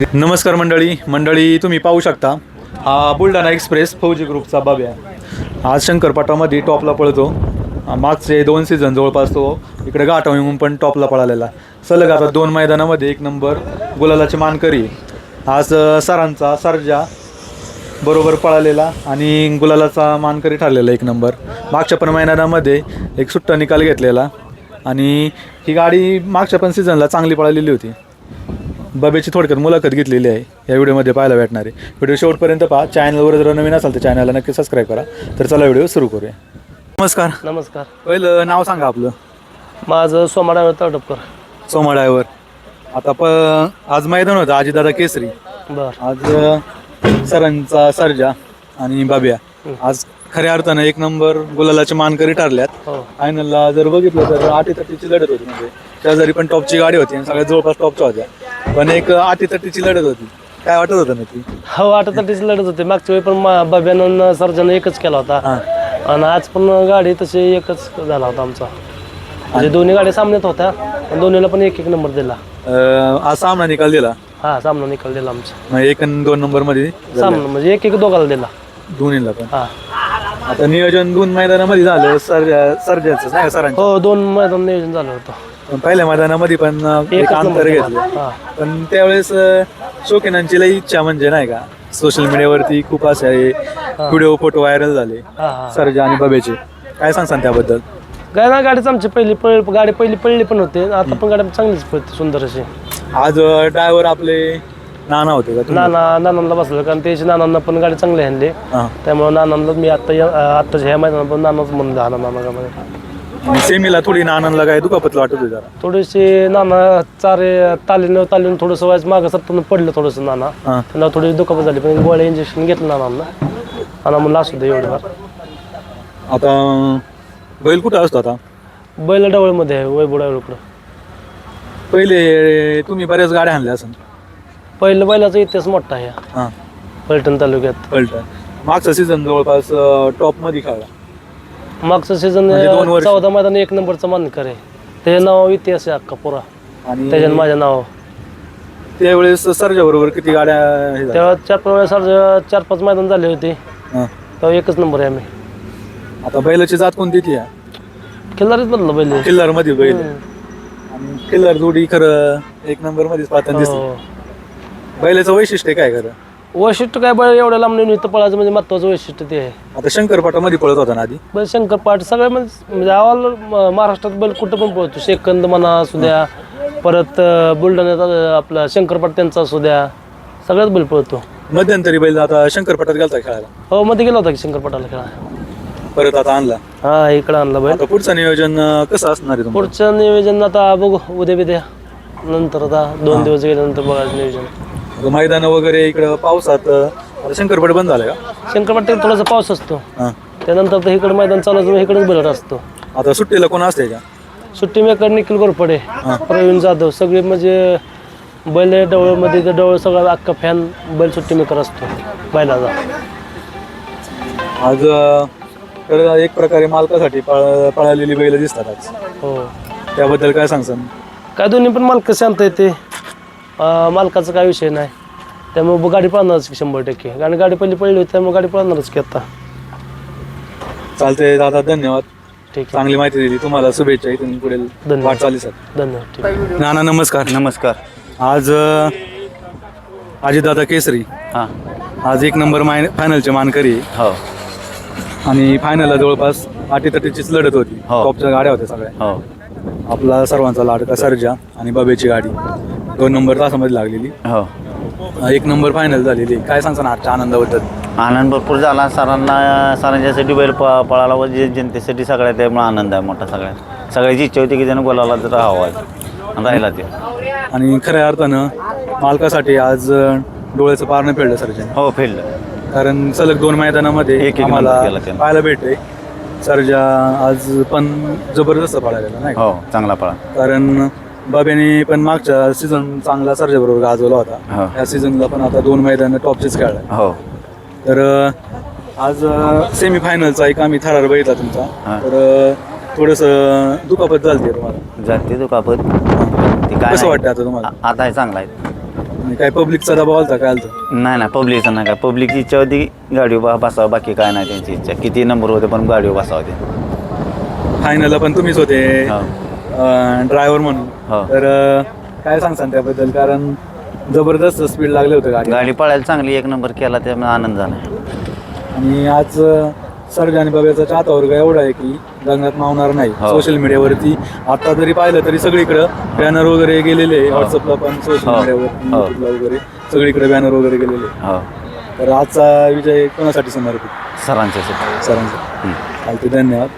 नमस्कार मंडळी. मंडळी तुम्ही पाहू शकता हा बुलढाणा एक्सप्रेस फौजी ग्रुपचा बाब्या आज शंकरपाटामध्ये टॉपला पळतो. मागचे दोन सीझन जवळपास तो इकडे घाटाव येऊन पण टॉपला पळालेला सलग आता दोन मैदानामध्ये एक नंबर गुलालाची मानकरी. आज सरांचा सरजा बरोबर पळालेला आणि गुलालाचा मानकरी ठरलेला एक नंबर. मागच्या पण मैदानामध्ये एक सुट्टा निकाल घेतलेला आणि ही गाडी मागच्या पण सीझनला चांगली पळालेली होती. बाबेची थोडक्यात मुलाखत घेतलेली आहे. या व्हिडिओमध्ये पाहायला भेटणार. आहे व्हिडिओ शेवटपर्यंत पहा. चॅनलवर जर नवीन असाल तर चॅनलला नक्की सबस्क्राईब करा. तर चला व्हिडिओ सुरू करूया. नमस्कार. नमस्कार. पहिलं नाव सांगा आपलं. माझं सोमाडावर तळटपकर सोमा ड्रायव्हर आता प आज मैदान होतं. आजीदादा केसरी. बर. आज अ, सरांचा सर्जा आणि बाब्या. आज खऱ्या अर्थानं एक नंबर गुलालाचे मानकरी ठरल्यात. हो. फायनलला जर बघितलं तर आठी तटीची लढत होती. म्हणजे शेजारी पण टॉपची गाडी होती आणि सगळ्यात जवळपास टॉपच्या होत्या. पण एक आठी तटीची लढत होती. काय वाटत होतं नक्की? हो अठ्ठावीस लढत होते. मागच्या वेळी पण मा- बाब्यानं सर्जन एकच केला होता. हां. आणि आज पण गाडी तशी एकच झाला होता आमचा. म्हणजे दोन्ही गाड्या सामन्यात होत्या. आणि दोन्हीला पण एक एक नंबर दिला. अं, आज सामना निकाल दिला? हा सामना निकाल दिला आमचा. मग एक आणि दोन नंबरमध्ये सामना म्हणजे एक एक दोघाला दिला. दोन्हीला पण? हा. आता नियोजन दोन मैदानामध्ये झालं सर सर्जाचं नाही का सरांचं? हो दोन मैदान नियोजन झालं होतं. पहिल्या मैदानामध्ये पण एक अंतर घेतलं. पण त्यावेळेस शौकीनांची लई इच्छा म्हणजे नाही का सोशल मीडियावरती खूप असे व्हिडिओ फोटो व्हायरल झाले. सरजा आणि बबेचे. काय सांगसान त्याबद्दल? काय ना गाडीच आमची पहिली पळ गाडी पहिली पळली पण होते. आता पण गाडी चांगलीच पळते सुंदर अशी. आज ड्रायव्हर आपले नाना होते का? नाना नानांना बसलं कारण त्याची नानांना पण गाडी चांगली आणली हा. त्यामुळे नानांना मी आता आत्ताच्या ह्या मैदानात पण नानाच म्हणून झाला नानामध्ये आणि सेमीला थोडी नानांना काय दुखापत वाटत होती जरा. थोडीशी नाना चारे तालीन तालीन थोडंसं व्हायचं मागं सरताना पडलं थोडंसं नाना. हा. त्यांना थोडी दुखापत झाली पण गोळ्या इंजेक्शन घेतलं नानांना. नाना म्हणलं असू दे एवढं आता बैल कुठं असतो आता? बैल डवळमध्ये आहे वैभव डवळकडं. पहिले तुम्ही बऱ्याच गाड्या आणल्या असं पहिलं बैलाचा इतिहास मोठा आहे. हां. फलटण तालुक्यात. पलटण. मागचा सीझन जवळपास टॉपमध्ये खेळला. मागचं सीझन म्हणजे दोन वर्ष. चौदा मैदान एक नंबरचा मानकर. आहे त्याच्या नाव इतिहास आहे अख्खा पुरा. आणि त्याच्यानं माझं नाव. त्यावेळेस सरजा बरोबर किती गाड्या हे झाल्या? तेव्हा चार पाच वेळेस चार पाच मैदान झाले होते. हां. तेव्हा एकच नंबर आहे आम्ही. आता बैलाची जात कोणती ती आहे? खिल्लारीच बदलं पहिले किल्लारमध्ये बैल आणि किल्लार जोडी खरं एक नंबर मध्येच पाहताना हो. बैलाचं वैशिष्ट्य काय खरं? वैशिष्ट्य काय बैल एवढ्या लांब नेऊन इथं पळायचं म्हणजे महत्वाचं वैशिष्ट्य ते आहे. आता शंकरपाटामध्ये पळत होता ना आधी? बैल शंकरपाट सगळ्या म्हणजे म्हणजे आवाल महाराष्ट्रात बैल कुठं पण पळतो. सेकंद म्हणा असू द्या परत अं, बुलढाण्यात अं, आपला शंकरपाट त्यांचा असू द्या सगळ्याच बैल पळतो. मध्यंतरी बैल आता शंकरपाटात गेलता खेळायला? हो मध्ये गेला होता की शंकरपाटाला खेळा परत आता आणला? हा इकडं आणला बैल. आता पुढचं नियोजन अं, कसं असणार आहे तुमचं? पुढचं नियोजन आता बघू उद्या बिद्या नंतर आता दोन दिवस गेल्यानंतर बघायचं नियोजन. मैदान वगैरे इकडं पावसात आता शंकरपाट बंद झालं का? शंकरपाट थोडासा पाऊस असतो. हां. त्यानंतर तर इकडं मैदान चालू असतं इकडेच बैल असतो. आता सुट्टीला कोण असते का? सुट्टी मेकर निखिल गोरपडे प्रवीण जाधव सगळे म्हणजे बैल डवळमध्ये तर डवळ सगळा अख्खा फॅन बैल सुट्टी मेकर असतो बैलाचा. आज अं, तर एक प्रकारे मालकासाठी पळ- पळालेली बैल दिसतात आज. हो. त्याबद्दल काय सांगसान? काय दोन्ही पण मालक शांत येते मालकाचा काय विषय नाही. त्यामुळे गाडी पळणारच की शंभर टक्के. आणि गाडी पहिली पडली होती त्यामुळे गाडी पळणारच की आता. चालते दादा धन्यवाद. ठीक आहे. चांगली माहिती दिली. तुम्हाला शुभेच्छा इथून पुढील धन्यवाद. वाटचालीसाठी धन्यवाद. ठीक आहे. नाना नमस्कार. नमस्कार. आज अं, अजितदादा केसरी. हां. आज एक नंबर माय फायनलचे मानकरी. आहे. हो. आणि फायनलला जवळपास अटीतटीचीच लढत होती. हो. टॉपच्या गाड्या होत्या सगळ्या. हो. आपला सर्वांचा लाडका सर्जा आणि बाबेची गाडी. दोन नंबर तासामध्ये लागलेली. हो. एक नंबर फायनल झालेली. काय सांगता आजच्या आनंदाबद्दल? आनंद भरपूर झाला. सरांना सरांच्यासाठी बैल प पळाला व जे जनतेसाठी सगळ्या त्यामुळे आनंद आहे मोठा सगळ्या. सगळ्याची इच्छा होती की त्यानं बोलावला तर राहावा आणि राहिला ते. आणि खऱ्या अर्थानं मालकासाठी आज अं, डोळ्याचं पारणं फेडलं सर्जन. हो फिल्ड कारण सलग दोन मैदानामध्ये एक- आम्हाला नंबर केला त्यानं. पाहायला भेटते सर्जा आज पण जबरदस्त पळालेला नाही का? हो चांगला पळा कारण बाब्याने पण मागच्या सीझन चांगला सर्जा बरोबर गाजवला होता. हो. या सीझनला पण आता दोन मैदान टॉपचेच खेळलाय. हो. तर अं, आज सेमी फायनलचा एक आम्ही थरार बघितला तुमचा. हा. तर थोडंसं दुखापत झाली तुम्हाला. जाते तो कापत ते काय कसं नाही. वाटतं आता तुम्हाला? आ- आता आहे चांगला आहे. नाही काय पब्लिकचा दबाव आलता काय आलता? नाही नाही पब्लिकचं नाही काय. पब्लिकची इच्छा होती गाडीवर बा- बसावं बाकी काय नाही त्यांची इच्छा. किती नंबर होते पण गाडीवर बसावं ते. फायनलला पण तुम्हीच होते. हो. ड्रायव्हर म्हणून. हो. तर अं, काय सांगसान त्याबद्दल? कारण जबरदस्त स्पीड लागले होते गाडी. गाडी पळायला चांगली एक नंबर केला त्यामुळे आनंद झाला. आणि आज सर्ग आणि बाब्याचा चाहता वर्ग एवढा आहे की रंगात मावणार नाही. हो. सोशल मीडियावरती आता जरी पाहिलं तरी सगळीकडं बॅनर वगैरे गेलेले व्हॉट्सअपला पण सोशल हो. मीडियावर हो. युट्यूबला वगैरे सगळीकडे बॅनर वगैरे गेलेले हो. तर आजचा विजय कोणासाठी समर्पित सरांच्या सरांचा. चालते धन्यवाद.